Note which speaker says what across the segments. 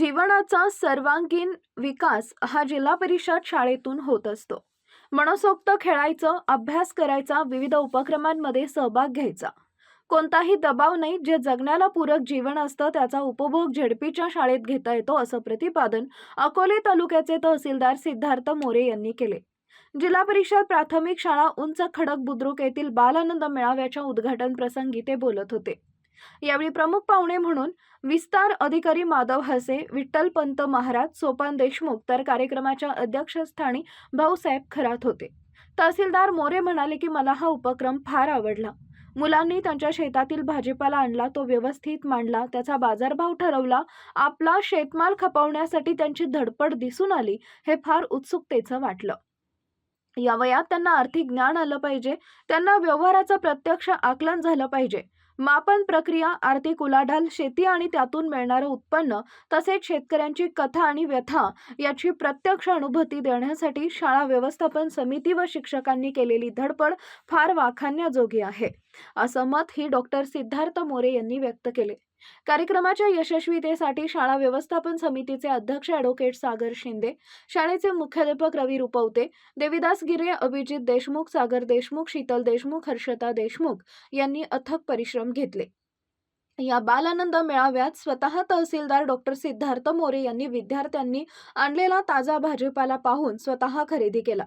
Speaker 1: जीवनाचा सर्वांगीण विकास हा जिल्हा परिषद शाळेतून होत असतो. मनसोक्त खेळायचं अभ्यास करायचा विविध उपक्रमांमध्ये सहभाग घ्यायचा. कोणताही दबाव नाही जे जगण्याला पूरक जीवन असतं त्याचा उपभोग झेडपीच्या शाळेत घेता येतो असं प्रतिपादन अकोले तालुक्याचे तहसीलदार सिद्धार्थ मोरे यांनी केले. जिल्हा परिषद प्राथमिक शाळा उंच खडक बुद्रुक येथील बालानंद मेळाव्याच्या उद्घाटन प्रसंगी ते बोलत होते. यावेळी प्रमुख पाहुणे म्हणून विस्तार अधिकारी माधव हसे विठ्ठलपंत महाराज सोपान देशमुख तर कार्यक्रमाच्या अध्यक्षस्थानी भाऊसाहेब खरात होते. तहसीलदार मोरे म्हणाले की मला हा उपक्रम फार आवडला. मुलांनी त्यांच्या शेतातील भाजीपाला आणला तो व्यवस्थित मांडला त्याचा बाजारभाव ठरवला आपला शेतमाल खपवण्यासाठी त्यांची धडपड दिसून आली हे फार उत्सुकतेचं वाटलं. या वयात त्यांना आर्थिक ज्ञान आलं पाहिजे त्यांना व्यवहाराचं प्रत्यक्ष आकलन झालं पाहिजे. मापन प्रक्रिया आर्थिक उलाढाल शेती आणि त्यातून मिळणारं उत्पन्न तसेच शेतकऱ्यांची कथा आणि व्यथा याची प्रत्यक्ष अनुभूती देण्यासाठी शाळा व्यवस्थापन समिती व शिक्षकांनी केलेली धडपड फार वाखाणण्याजोगी आहे. असं मत ही डॉक्टर सिद्धार्थ मोरे यांनी व्यक्त केले. कार्यक्रमाच्या यशस्वीतेसाठी शाळा व्यवस्थापन समितीचे अध्यक्ष ॲडव्होकेट सागर शिंदे शाळेचे मुख्याध्यापक रवी रुपवते देविदास गिरे अभिजित देशमुख सागर देशमुख शीतल देशमुख हर्षता देशमुख यांनी अथक परिश्रम घेतले. या बालानंद मेळाव्यात स्वतः तहसीलदार डॉक्टर सिद्धार्थ मोरे यांनी विद्यार्थ्यांनी आणलेला ताजा भाजीपाला पाहून स्वतः खरेदी केला.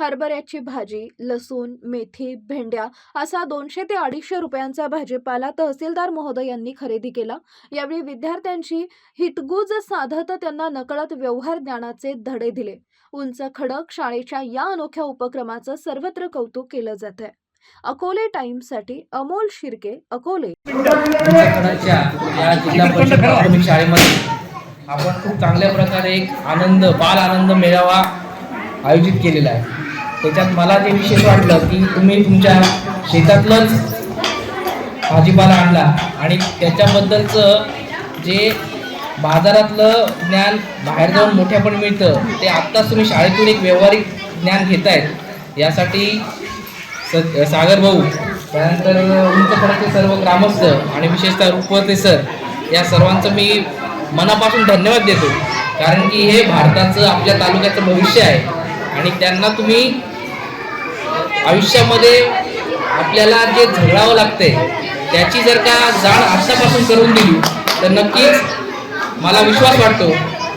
Speaker 1: हरभऱ्याची भाजी लसूण मेथी भेंड्या असा दोनशे ते अडीचशे रुपयांचा भाजीपाला तहसीलदार महोदय यांनी खरेदी केला. यावेळी विद्यार्थ्यांची हितगुज साधत त्यांना नकळत व्यवहार ज्ञानाचे धडे दिले. उंच खडक शाळेच्या या अनोख्या उपक्रमाचं सर्वत्र कौतुक केलं जात आहे अकोले टाइम्ससाठी अमोल शिर्के अकोले.
Speaker 2: या जिल्हा परिषद प्राथमिक शाळेमध्ये आपण खूप चांगल्या प्रकारे एक आनंद बाल आनंद मेळावा आयोजित केलेला आहे. त्याच्यात मला ते विशेष वाटलं की तुम्ही तुमच्या शेतातलंच भाजीपाला आणला आणि त्याच्याबद्दलचं जे बाजारातलं ज्ञान बाहेर जाऊन मोठ्या पण मिळतं ते आत्ताच तुम्ही शाळेतून एक व्यावहारिक ज्ञान घेत आहेत यासाठी स सागर भाऊ त्यानंतर उंचपडाचे सर्व ग्रामस्थ आणि विशेषतः रुपवते सर या सर्वांचं मी मनापासून धन्यवाद देतो. कारण की हे भारताचं आपल्या तालुक्याचं भविष्य आहे. आणि त्यांना तुम्ही आयुष्यामध्ये आपल्याला जे झगडावं लागतंय त्याची जर का जाण आत्तापासून करून दिली तर नक्कीच मला विश्वास वाटतो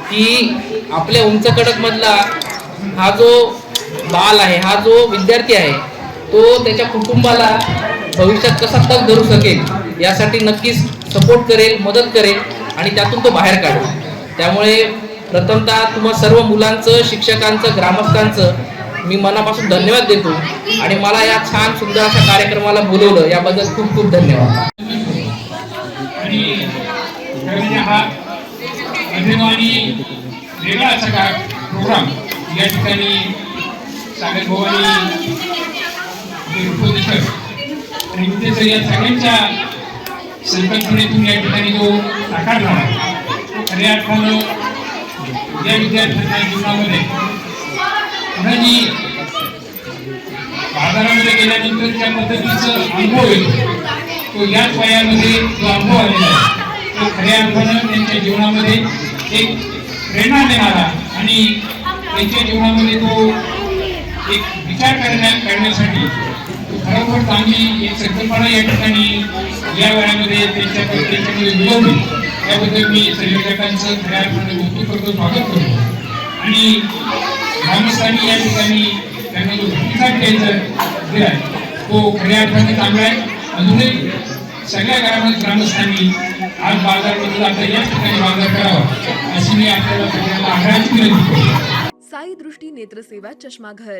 Speaker 2: की आपल्या उंच कडकमधला हा जो बाल आहे हा जो विद्यार्थी आहे तो त्याच्या कुटुंबाला भविष्यात कसा तग धरू शकेल यासाठी नक्कीच सपोर्ट करेल मदत करेल आणि त्यातून तो बाहेर काढेल. त्यामुळे प्रथमतः तुम्हा सर्व मुलांचं शिक्षकांचं ग्रामस्थांचं मी मनापासून धन्यवाद देतो आणि मला या छान सुंदर अशा कार्यक्रमाला बोलवलं. याबद्दल खूप खूप धन्यवाद.
Speaker 3: आणि हा वेगळा असा का प्रोग्राम या ठिकाणी सागर भवानी सर आणि या सगळ्यांच्या संकल्पनेतून या ठिकाणी जो साकार झाला. खऱ्या अर्थानं या विद्यार्थ्यांच्या जीवनामध्ये बाजारामध्ये गेल्यानंतर त्या पद्धतीचा अनुभव येतो. तो याच वयामध्ये जो अनुभव आलेला आहे तो खऱ्या अर्थानं त्यांच्या जीवनामध्ये एक प्रेरणा देणारा आणि त्यांच्या जीवनामध्ये तो एक विचार करण्या करण्यासाठी खरोखर चांगली एक संकल्पना या ठिकाणी या वयामध्ये त्यांच्या त्यांच्यामध्ये मिळवली त्याबद्दल मी संयोजकांचं खऱ्यापणे कौतुक करतो स्वागत करतो. आणि ग्रामस्थांनी या ठिकाणी त्यांना जो प्रतिसाद द्यायचा दिलाय तो खऱ्या अर्थाने चांगला आहे. अजूनही सगळ्या ग्राम ग्रामस्थांनी आज बाजारमध्ये आता या ठिकाणी बाजार करावा अशी मी आपल्याला सगळ्यांना आग्रहाची विनंती करतो.
Speaker 4: साई दृष्टी नेत्रसेवा चष्माघर.